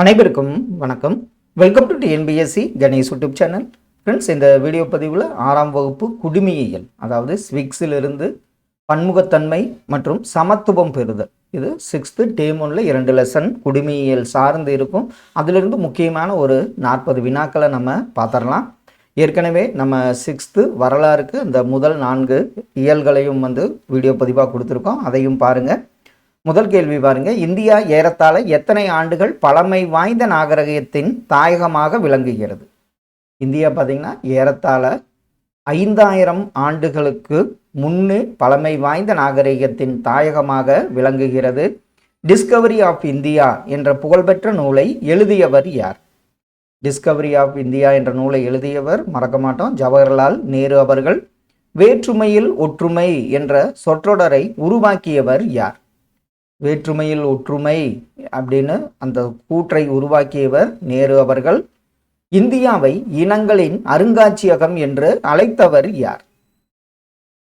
அனைவருக்கும் வணக்கம். Welcome to TNPSC Ganesh YouTube channel friends இந்த வீடியோ பதிவில் ஆறாம் வகுப்பு குடிமியியல் அதாவது ஸ்விக்ஸிலிருந்து பன்முகத்தன்மை மற்றும் சமத்துவம் பெறுதல். இது சிக்ஸ்த்து டேம் ஒன்றில் இரண்டு லெசன் குடிமியியல் சார்ந்து இருக்கும். அதிலிருந்து முக்கியமான ஒரு நாற்பது வினாக்களை நம்ம பார்த்துடலாம். ஏற்கனவே நம்ம சிக்ஸ்த்து வரலாறுக்கு இந்த முதல் நான்கு இயல்களையும் வந்து வீடியோ பதிவாக கொடுத்துருக்கோம். அதையும் பாருங்கள் முதல் கேள்வி பாருங்க. இந்தியா ஏறத்தாழ எத்தனை ஆண்டுகள் பழமை வாய்ந்த நாகரிகத்தின் தாயகமாக விளங்குகிறது? இந்தியா பார்த்தீங்கன்னா ஏறத்தாழ ஐந்தாயிரம் ஆண்டுகளுக்கு முன்னே பழமை வாய்ந்த நாகரிகத்தின் தாயகமாக விளங்குகிறது. டிஸ்கவரி ஆஃப் இந்தியா என்ற புகழ்பெற்ற நூலை எழுதியவர் யார்? டிஸ்கவரி ஆஃப் இந்தியா என்ற நூலை எழுதியவர் மறக்க மாட்டோம். ஜவஹர்லால் நேரு அவர்கள். வேற்றுமையில் ஒற்றுமை என்ற சொற்றொடரை உருவாக்கியவர் யார்? வேற்றுமையில் ஒற்றுமை அப்படின்னு அந்த கூற்றை உருவாக்கியவர் நேரு அவர்கள். இந்தியாவை இனங்களின் அருங்காட்சியகம் என்று அழைத்தவர் யார்?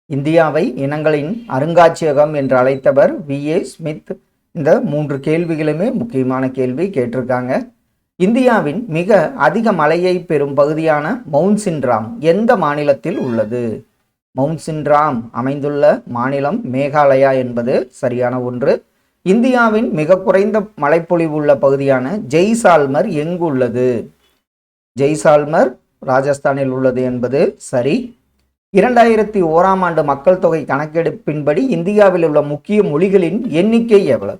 இந்தியாவை இனங்களின் அருங்காட்சியகம் என்று அழைத்தவர் வி. ஏ. ஸ்மித். இந்த மூன்று கேள்விகளுமே முக்கியமான கேள்வி கேட்டிருக்காங்க. இந்தியாவின் மிக அதிக மழையை பெறும் பகுதியான மவுண்ட் சின்ராம் எந்த மாநிலத்தில் உள்ளது? மவுண்ட் சின்ராம் அமைந்துள்ள மாநிலம் மேகாலயா என்பது சரியான ஒன்று. இந்தியாவின் மிக குறைந்த மழைப்பொழிவு உள்ள பகுதியான ஜெய்சால்மர் எங்கு உள்ளது ஜெய்சால்மர் ராஜஸ்தானில் உள்ளது என்பது சரி. இரண்டாயிரத்தி ஓராம் ஆண்டு மக்கள் தொகை கணக்கெடுப்பின்படி இந்தியாவில் உள்ள முக்கிய மொழிகளின் எண்ணிக்கை எவ்வளவு?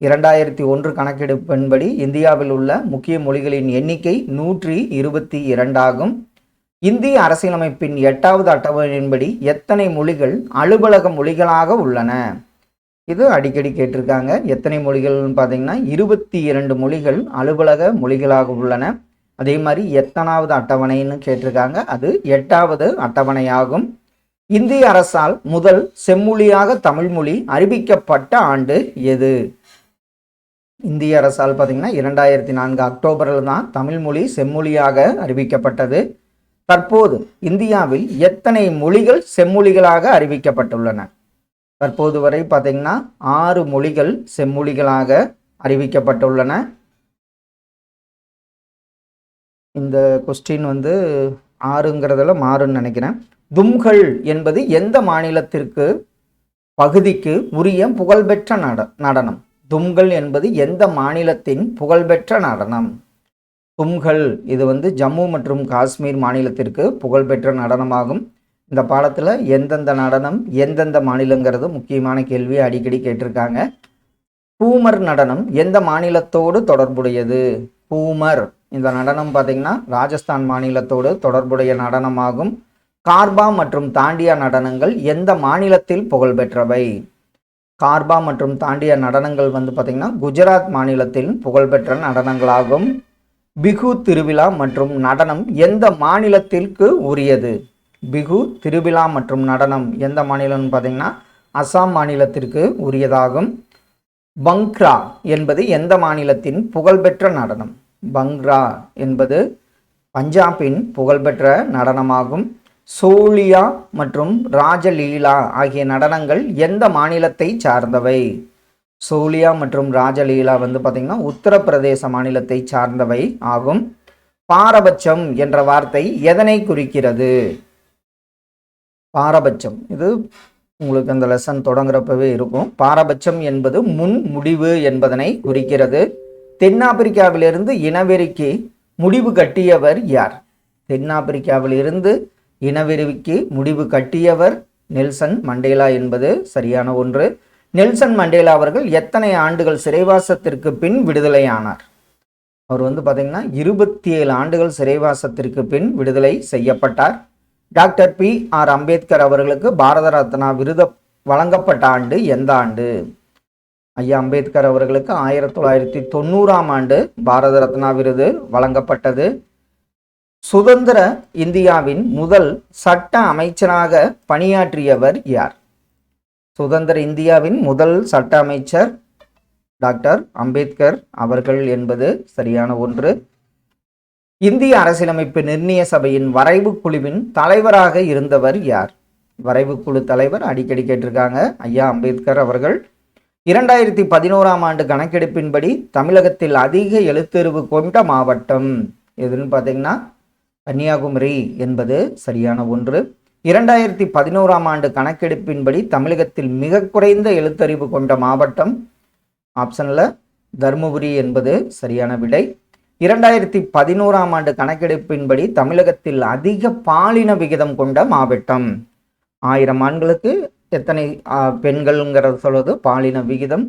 இரண்டாயிரத்தி ஒன்று கணக்கெடுப்பின்படி இந்தியாவில் உள்ள முக்கிய மொழிகளின் எண்ணிக்கை நூற்றி இருபத்தி இரண்டாகும் இந்திய அரசியலமைப்பின் எட்டாவது அட்டவணையின்படி எத்தனை மொழிகள் அலுவலக மொழிகளாக உள்ளன? இது அடிக்கடி கேட்டிருக்காங்க. எத்தனை மொழிகள்னு பார்த்தீங்கன்னா இருபத்தி இரண்டு மொழிகள் அலுவலக மொழிகளாக உள்ளன. அதே மாதிரி எத்தனாவது அட்டவணைன்னு கேட்டிருக்காங்க. அது எட்டாவது அட்டவணையாகும். இந்திய அரசால் முதல் செம்மொழியாக தமிழ்மொழி அறிவிக்கப்பட்ட ஆண்டு எது? இந்திய அரசால் பார்த்தீங்கன்னா இரண்டாயிரத்தி நான்கு அக்டோபரில் தான் தமிழ்மொழி செம்மொழியாக அறிவிக்கப்பட்டது. தற்போது இந்தியாவில் எத்தனை மொழிகள் செம்மொழிகளாக அறிவிக்கப்பட்டுள்ளன? தற்போது வரை பார்த்திங்கன்னா ஆறு மொழிகள் செம்மொழிகளாக அறிவிக்கப்பட்டுள்ளன. இந்த கொஸ்டின் வந்து ஆறுங்கிறதுல மாறுன்னு நினைக்கிறேன். தும்கள் என்பது எந்த மாநிலத்திற்கு பகுதிக்கு உரிய புகழ்பெற்ற நட நடனம்? தும்கள் என்பது எந்த மாநிலத்தின் புகழ்பெற்ற நடனம்? தும்கள் இது வந்து ஜம்மு மற்றும் காஷ்மீர் மாநிலத்திற்கு புகழ்பெற்ற நடனமாகும். இந்த பாடத்தில் எந்தெந்த நடனம் எந்தெந்த மாநிலங்கிறது முக்கியமான கேள்வி அடிக்கடி கேட்டிருக்காங்க. பூமர் நடனம் எந்த மாநிலத்தோடு தொடர்புடையது? பூமர். இந்த நடனம் பார்த்திங்கன்னா ராஜஸ்தான் மாநிலத்தோடு தொடர்புடைய நடனமாகும். கார்பா மற்றும் தாண்டியா நடனங்கள் எந்த மாநிலத்தில் புகழ்பெற்றவை? கார்பா மற்றும் தாண்டியா நடனங்கள் வந்து பார்த்திங்கன்னா குஜராத் மாநிலத்தில் புகழ்பெற்ற நடனங்களாகும். பிகு திருவிழா மற்றும் நடனம் எந்த மாநிலத்திற்கு உரியது? பிகு திருவிழா மற்றும் நடனம் எந்த மாநிலம்னு பார்த்தீங்கன்னா அசாம் மாநிலத்திற்கு உரியதாகும். பங்க்ரா என்பது எந்த மாநிலத்தின் புகழ்பெற்ற நடனம்? பங்க்ரா என்பது பஞ்சாபின் புகழ்பெற்ற நடனமாகும். சோலியா மற்றும் ராஜலீலா ஆகிய நடனங்கள் எந்த மாநிலத்தை சார்ந்தவை? சோலியா மற்றும் ராஜலீலா வந்து பார்த்திங்கன்னா உத்தரப்பிரதேச மாநிலத்தை சார்ந்தவை ஆகும். பாரபட்சம் என்ற வார்த்தை எதனை குறிக்கிறது? பாரபட்சம். இது உங்களுக்கு அந்த லெசன் தொடங்குறப்பவே இருக்கும். பாரபட்சம் என்பது முன் முடிவு என்பதனை குறிக்கிறது. தென்னாப்பிரிக்காவிலிருந்து இனவெறிக்கு முடிவு கட்டியவர் யார்? தென்னாப்பிரிக்காவிலிருந்து இனவெறிக்கு முடிவு கட்டியவர் நெல்சன் மண்டேலா என்பது சரியான ஒன்று. நெல்சன் மண்டேலா அவர்கள் எத்தனை ஆண்டுகள் சிறைவாசத்திற்கு பின் விடுதலையானார்? அவர் வந்து பார்த்தீங்கன்னா இருபத்தி ஏழு ஆண்டுகள் சிறைவாசத்திற்கு பின் விடுதலை செய்யப்பட்டார். டாக்டர் பி ஆர் அம்பேத்கர் அவர்களுக்கு பாரத ரத்னா விருது வழங்கப்பட்ட ஆண்டு எந்த ஆண்டு? ஐயா அம்பேத்கர் அவர்களுக்கு ஆயிரத்தி தொள்ளாயிரத்தி தொண்ணூறாம் ஆண்டு பாரத ரத்னா விருது வழங்கப்பட்டது. சுதந்திர இந்தியாவின் முதல் சட்ட அமைச்சராக பணியாற்றியவர் யார்? சுதந்திர இந்தியாவின் முதல் சட்ட அமைச்சர் டாக்டர் அம்பேத்கர் அவர்கள் என்பது சரியான ஒன்று. இந்திய அரசியலமைப்பு நிர்ணய சபையின் வரைவு குழுவின் தலைவராக இருந்தவர் யார்? வரைவு குழு தலைவர் அடிக்கடி கேட்டிருக்காங்க. ஐயா அம்பேத்கர் அவர்கள். இரண்டாயிரத்தி பதினோராம் ஆண்டு கணக்கெடுப்பின்படி தமிழகத்தில் அதிக எழுத்தறிவு கொண்ட மாவட்டம் எதுன்னு பார்த்தீங்கன்னா கன்னியாகுமரி என்பது சரியான ஒன்று. இரண்டாயிரத்தி பதினோராம் ஆண்டு கணக்கெடுப்பின்படி தமிழகத்தில் மிக குறைந்த எழுத்தறிவு கொண்ட மாவட்டம் ஆப்ஷனில் தருமபுரி என்பது சரியான விடை. இரண்டாயிரத்தி பதினோராம் ஆண்டு கணக்கெடுப்பின்படி தமிழகத்தில் அதிக பாலின விகிதம் கொண்ட மாவட்டம். ஆயிரம் ஆண்களுக்கு எத்தனை பெண்கள்ங்கிறத சொல்வது பாலின விகிதம்.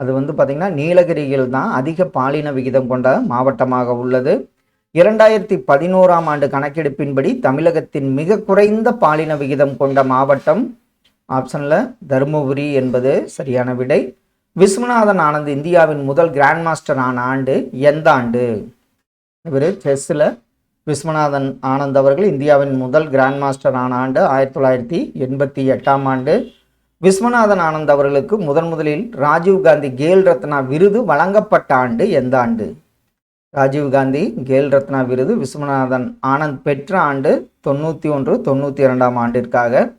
அது வந்து பார்த்திங்கன்னா நீலகிரியில் தான் அதிக பாலின விகிதம் கொண்ட மாவட்டமாக உள்ளது. இரண்டாயிரத்தி பதினோராம் ஆண்டு கணக்கெடுப்பின்படி தமிழகத்தின் மிக குறைந்த பாலின விகிதம் கொண்ட மாவட்டம். ஆப்ஷனில் தருமபுரி என்பது சரியான விடை. விஸ்வநாதன் ஆனந்த் இந்தியாவின் முதல் கிராண்ட் மாஸ்டர் ஆன ஆண்டு எந்த ஆண்டு? இவர் செஸ்ஸில் விஸ்வநாதன் ஆனந்த் அவர்கள் இந்தியாவின் முதல் கிராண்ட் மாஸ்டர் ஆன ஆண்டு ஆயிரத்தி தொள்ளாயிரத்தி எண்பத்தி எட்டாம் ஆண்டு. விஸ்வநாதன் ஆனந்த் அவர்களுக்கு முதன் முதலில் ராஜீவ் காந்தி கேல் ரத்னா விருது வழங்கப்பட்ட ஆண்டு எந்த ஆண்டு? ராஜீவ் காந்தி கேல் ரத்னா விருது விஸ்வநாதன் ஆனந்த் பெற்ற ஆண்டு தொண்ணூற்றி ஒன்று தொண்ணூற்றி இரண்டாம் ஆண்டிற்காக.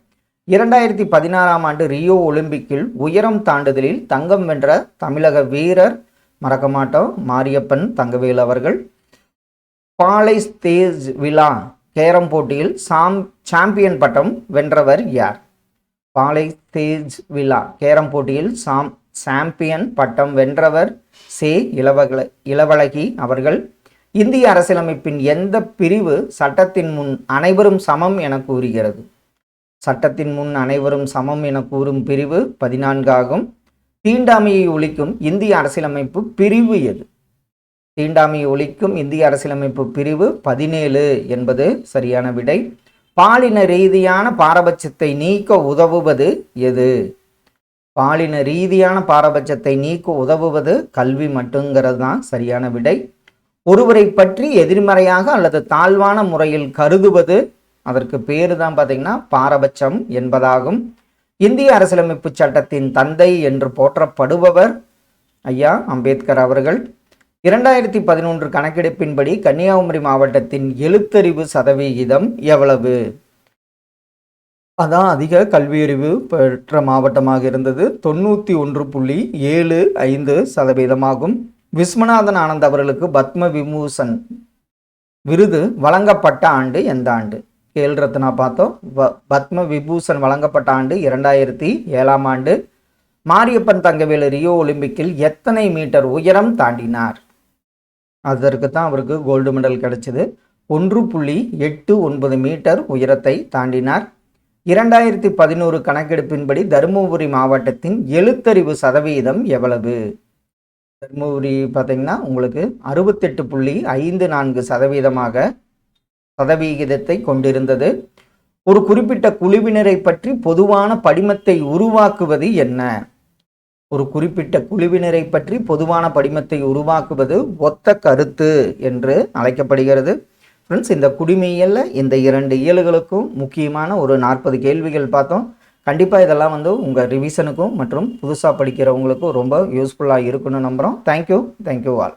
இரண்டாயிரத்தி பதினாறாம் ஆண்டு ரியோ ஒலிம்பிக்கில் உயரம் தாண்டுதலில் தங்கம் வென்ற தமிழக வீரர் மறக்க மாட்டோம் மாரியப்பன் தங்கவேல் அவர்கள் பாலை ஸ்டேஜ் விழா கேரம் போட்டியில் சாம் சாம்பியன் பட்டம் வென்றவர் யார்? பாலை ஸ்டேஜ் விழா கேரம் போட்டியில் சாம் சாம்பியன் பட்டம் வென்றவர் சே இளவகல இளவழகி அவர்கள். இந்திய அரசியலமைப்பின் எந்த பிரிவு சட்டத்தின் முன் அனைவரும் சமம் என கூறுகிறது? சட்டத்தின் முன் அனைவரும் சமம் என கூறும் பிரிவு பதினான்காகும். தீண்டாமையை ஒழிக்கும் இந்திய அரசியலமைப்பு பிரிவு எது? தீண்டாமையை ஒழிக்கும் இந்திய அரசியலமைப்பு பிரிவு பதினேழு என்பது சரியான விடை. பாலின ரீதியான பாரபட்சத்தை நீக்க உதவுவது எது? பாலின ரீதியான பாரபட்சத்தை நீக்க உதவுவது கல்வி மட்டுங்கிறது தான் சரியான விடை. ஒருவரை பற்றி எதிர்மறையாக அல்லது தாழ்வான முறையில் கருதுவது அதற்கு பேர் தான் பார்த்தீங்கன்னா பாரபட்சம் என்பதாகும். இந்திய அரசியலமைப்பு சட்டத்தின் தந்தை என்று போற்றப்படுபவர் ஐயா அம்பேத்கர் அவர்கள். இரண்டாயிரத்தி பதினொன்று கணக்கெடுப்பின்படி கன்னியாகுமரி மாவட்டத்தின் எழுத்தறிவு சதவிகிதம் எவ்வளவு? அதான் அதிக கல்வியறிவு பெற்ற மாவட்டமாக இருந்தது. தொண்ணூற்றி ஒன்று புள்ளி ஏழு ஐந்து சதவீதமாகும். விஸ்வநாதன் ஆனந்த் அவர்களுக்கு பத்ம விபூஷன் விருது வழங்கப்பட்ட ஆண்டு எந்த ஆண்டு? கேல் ரத்னா பார்த்தோம். வ- பத்ம விபூஷன் வழங்கப்பட்ட ஆண்டு இரண்டாயிரத்தி ஏழாம் ஆண்டு. மாரியப்பன் தங்கவேலு ரியோ ஒலிம்பிக்கில் எத்தனை மீட்டர் உயரம் தாண்டினார்? அதற்கு தான் அவருக்கு கோல்டு மெடல் கிடைச்சது. ஒன்று புள்ளி எட்டு ஒன்பது மீட்டர் உயரத்தை தாண்டினார். இரண்டாயிரத்தி பதினோரு கணக்கெடுப்பின்படி தருமபுரி மாவட்டத்தின் எழுத்தறிவு சதவீதம் எவ்வளவு? தருமபுரி பார்த்தீங்கன்னா உங்களுக்கு அறுபத்தெட்டு புள்ளி ஐந்து நான்கு சதவீதமாக சதவிகிதத்தை கொண்டிருந்தது. ஒரு குறிப்பிட்ட குழுவினரை பற்றி பொதுவான படிமத்தை உருவாக்குவது என்ன? ஒரு குறிப்பிட்ட குழுவினரை பற்றி பொதுவான படிமத்தை உருவாக்குவது ஒத்த கருத்து என்று அழைக்கப்படுகிறது. ஃப்ரெண்ட்ஸ் இந்த குடிமையில் இந்த இரண்டு இயல்களுக்கும் முக்கியமான ஒரு நாற்பது கேள்விகள் பார்த்தோம். கண்டிப்பாக இதெல்லாம் வந்து உங்கள் ரிவிஷனுக்கும் மற்றும் புதுசாக படிக்கிறவங்களுக்கும் ரொம்ப யூஸ்ஃபுல்லாக இருக்குன்னு நம்புகிறோம் தேங்க்யூ தேங்க்யூ ஆல்